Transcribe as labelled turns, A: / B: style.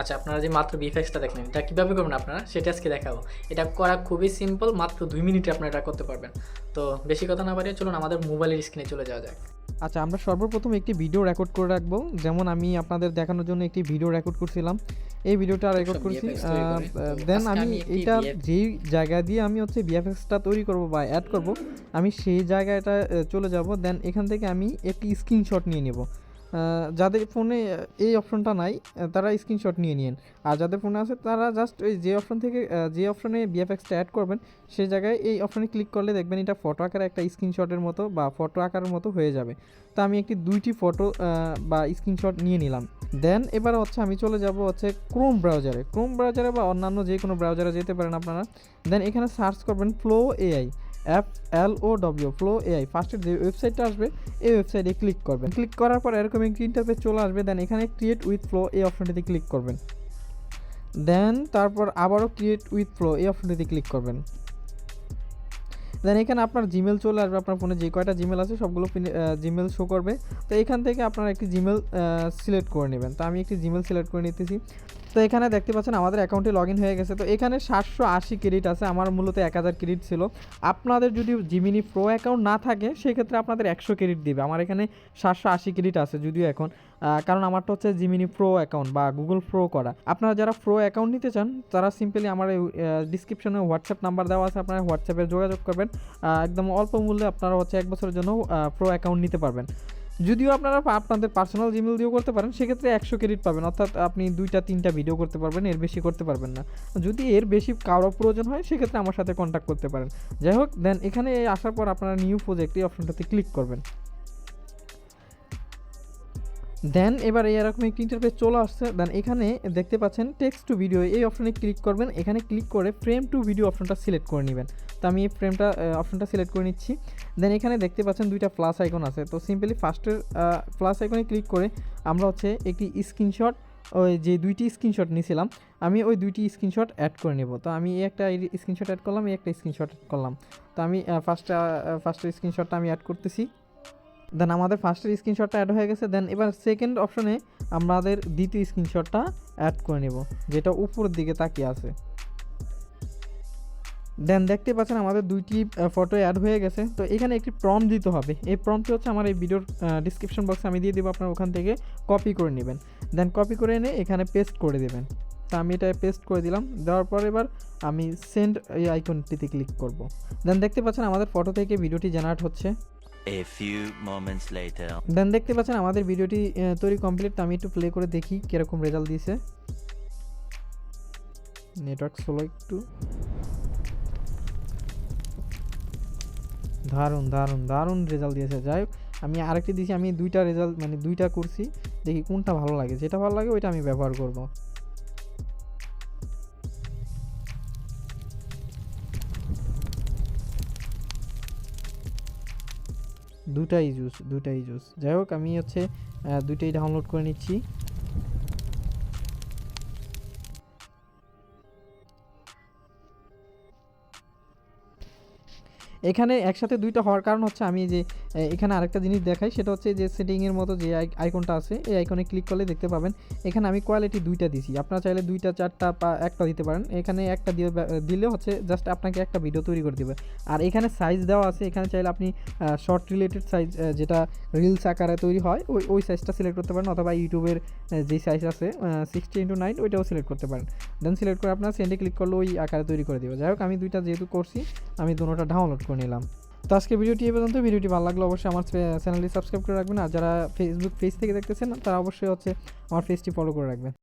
A: আচ্ছা আপনারা যে মাত্র বিফেক্সটা দেখলেন এটা কীভাবে করবেন আপনারা? সেটা আজকে দেখাবো। এটা করা খুবই সিম্পল মাত্র দুই মিনিটে আপনারা এটা করতে পারবেন। তো বেশি কথা না বাড়িয়ে চলুন আমাদের মোবাইলের স্ক্রিনে চলে যাওয়া যাক।
B: আচ্ছা আমরা সর্বপ্রথম একটি ভিডিও রেকর্ড করে রাখব। যেমন আমি আপনাদের দেখানোর জন্য একটি ভিডিও রেকর্ড করছিলাম। এই ভিডিওটা রেকর্ড
A: সব
B: করছি দেন আমি
A: এটা
B: যেই জায়গা দিয়ে আমি হচ্ছে বিএফএক্সটা তৈরি করব বা অ্যাড করব আমি সেই জায়গাটা চলে যাব। দেন এখান থেকে আমি একটি স্ক্রিনশট নিয়ে নেব। যাদের ফোনে এই অপশনটা নাই তারা স্ক্রিনশট নিয়ে নিন আর যাদের ফোনে আছে, তারা জাস্ট ওই যে অপশন থেকে যে অপশনে বিএফএক্সটা অ্যাড করবেন সেই জায়গায় এই অপশনে ক্লিক করলে দেখবেন এটা ফটো আকারে একটা স্ক্রিনশটের মতো বা ফটো আকারের মতো হয়ে যাবে। তো আমি একটি, দুইটি ফটো বা স্ক্রিনশট নিয়ে নিলাম। দেন এবার হচ্ছে আমি চলে যাব হচ্ছে ক্রোম ব্রাউজারে ক্রোম ব্রাউজারে বা অন্যান্য যে কোনো ব্রাউজারে যেতে পারেন আপনারা। দেন এখানে সার্চ করবেন flow AI F L O W flow AI ফার্স্টের যে ওয়েবসাইটটা আসবে, এই ওয়েবসাইটে ক্লিক করবেন। ক্লিক করার পর এরকম একটি ইন্টারফেস চলে আসবে দেন এখানে ক্রিয়েট উইথ ফ্লো এই অপশনটিতে ক্লিক করবেন। দেন তারপর আবারও ক্রিয়েট উইথ ফ্লো এই অপশনটিতে ক্লিক করবেন। দেন এখানে আপনার জিমেল চলে আসবে, আপনার ফোনে যে কয়টা জিমেল আছে সবগুলো জিমেল শো করবে। তো এখান থেকে আপনারা একটি জিমেল সিলেক্ট করে নেবেন। তো আমি একটি জিমেল সিলেক্ট করে নিতেছি। তো এখানে দেখতে পাচ্ছেন আমাদের অ্যাকাউন্টে লগ হয়ে গেছে। তো এখানে সাতশো আশি ক্রেডিট আছে, আমার মূলত এক হাজার ক্রেডিট ছিল। আপনাদের যদি জিমিনি প্রো অ্যাকাউন্ট না থাকে, সেক্ষেত্রে আপনাদের একশো ক্রেডিট দিবে। আমার এখানে সাতশো আশি ক্রেডিট আছে যদিও এখন। কারণ আমারটা হচ্ছে জিমিনি প্রো অ্যাকাউন্ট বা গুগল প্রো করা। আপনারা যারা প্রো অ্যাকাউন্ট নিতে চান, তারা সিম্পলি আমার ডিসক্রিপশনে হোয়াটসঅ্যাপ নাম্বার দেওয়া আছে, আপনারা হোয়াটসঅ্যাপে যোগাযোগ করবেন। একদম অল্প মূল্যে আপনারা হচ্ছে এক বছরের জন্য প্রো অ্যাকাউন্ট নিতে পারবেন। যদিও আপনারা আপনাদের পার্সোনাল জিমেল দিয়েও করতে পারেন, সেক্ষেত্রে একশো ক্রেডিট পাবেন। অর্থাৎ আপনি দুইটা, তিনটা ভিডিও করতে পারবেন, এর বেশি করতে পারবেন না। যদি এর বেশি কারও প্রয়োজন হয়, সেক্ষেত্রে আমার সাথে কন্ট্যাক্ট করতে পারেন। যাই হোক দেন এখানে আসার পর আপনারা নিউ প্রজেক্ট এই অপশনটাতে ক্লিক করবেন। দেন এবার এরকম একটি ইন্টারফেস চলে আসছে। দেন এখানে দেখতে পাচ্ছেন টেক্সট টু ভিডিও এই অপশনে ক্লিক করবেন। এখানে ক্লিক করে ফ্রেম টু ভিডিও অপশনটা সিলেক্ট করে নেবেন। তো আমি এই ফ্রেমটা অপশনটা সিলেক্ট করে নিচ্ছি। দেন এখানে দেখতে পাচ্ছেন দুইটা প্লাস আইকন আছে। তো সিম্পলি ফার্স্টের প্লাস আইকনে ক্লিক করে আমরা হচ্ছে একটি স্ক্রিনশট ওই যে দুইটি স্ক্রিনশট নিয়েছিলাম আমি ওই দুইটি স্ক্রিনশট অ্যাড করে নেব। তো আমি এই একটা স্ক্রিনশট অ্যাড করলাম, এই একটা স্ক্রিনশট অ্যাড করলাম। তো আমি ফার্স্টটা ফার্স্টের স্ক্রিনশটটা আমি অ্যাড করতেছি। দেন আমাদের ফার্স্টের স্ক্রিনশটটা অ্যাড হয়ে গেছে। দেন এবার সেকেন্ড অপশনে আমাদের দ্বিতীয় স্ক্রিনশটটা অ্যাড করে নেব, যেটা উপরের দিকে তাকিয়ে আছে। দেন দেখতে পাচ্ছেন আমাদের দুইটি ফটো অ্যাড হয়ে গেছে। তো এখানে একটি প্রম দিতে হবে। এই প্রমটি হচ্ছে আমার এই ভিডিওর ডিসক্রিপশন বক্সে আমি দিয়ে দেবো। আপনার ওখান থেকে কপি করে নেবেন। দেন কপি করে এনে এখানে পেস্ট করে দেবেন। তো আমি এটা পেস্ট করে দিলাম। দেওয়ার পর এবার আমি সেন্ড এই আইকনটিতে ক্লিক করব। দেন দেখতে পাচ্ছেন আমাদের ফটো থেকে ভিডিওটি জেনারেট হচ্ছে।
C: A few moments later.
B: দেন দেখতে পাচ্ছেন আমাদের ভিডিওটি তৈরি কমপ্লিট আমি একটু প্লে করে দেখি কীরকম রেজাল্ট দিয়েছে। নেটওয়ার্ক স্লো একটু। দারুণ দারুণ দারুণ রেজাল্ট দিয়েছে। যাই হোক, আমি আরেকটি দিয়েছি আমি দুইটা রেজাল্ট মানে দুইটা করছি। দেখি কোনটা ভালো লাগে। যেটা ভালো লাগে, ওইটা আমি ব্যবহার করব। দুটাই জুস দুটাই জুস যাই হোক আমি হচ্ছে দুটাই ডাউনলোড করে নিচ্ছি। এখানে একসাথে দুইটা হওয়ার কারণ হচ্ছে আমি যে এখানে আরেকটা জিনিস দেখাই, সেটা হচ্ছে যে সেটিংয়ের মতো যে আই- আইকনটা আছে, এই আইকনে ক্লিক করলে দেখতে পাবেন, এখানে আমি কোয়ালিটি দুইটা দিছি। আপনারা চাইলে দুইটা, চারটা বা একটা দিতে পারেন। এখানে একটা দিয়ে দিলে হচ্ছে জাস্ট আপনাকে একটা ভিডিও তৈরি করে দেবে। আর এখানে সাইজ দেওয়া আছে, এখানে চাইলে আপনি শর্ট রিলেটেড সাইজ যেটা রিলস আকারে তৈরি হয়, ওই ওই সাইজটা সিলেক্ট করতে পারেন, অথবা ইউটিউবের যে সাইজ আছে সিক্সটি ইন্টু নাইন ওইটাও সিলেক্ট করতে পারেন। দেন সিলেক্ট করে আপনার সেন্ডে ক্লিক করলে ওই আকারে তৈরি করে দেবে। যাই হোক, আমি দুইটা যেহেতু করছি, আমি দুটোটা ডাউনলোড করে। নিলাম। তো আজকে ভিডিওটি এ পর্যন্ত ভিডিওটি ভালো লাগলে অবশ্যই আমার চ্যানেলটি সাবস্ক্রাইব করে রাখবেন আর যারা ফেসবুক পেজ থেকে দেখতেছেন, তারা অবশ্যই হচ্ছে আমার পেজটি ফলো করে রাখবেন।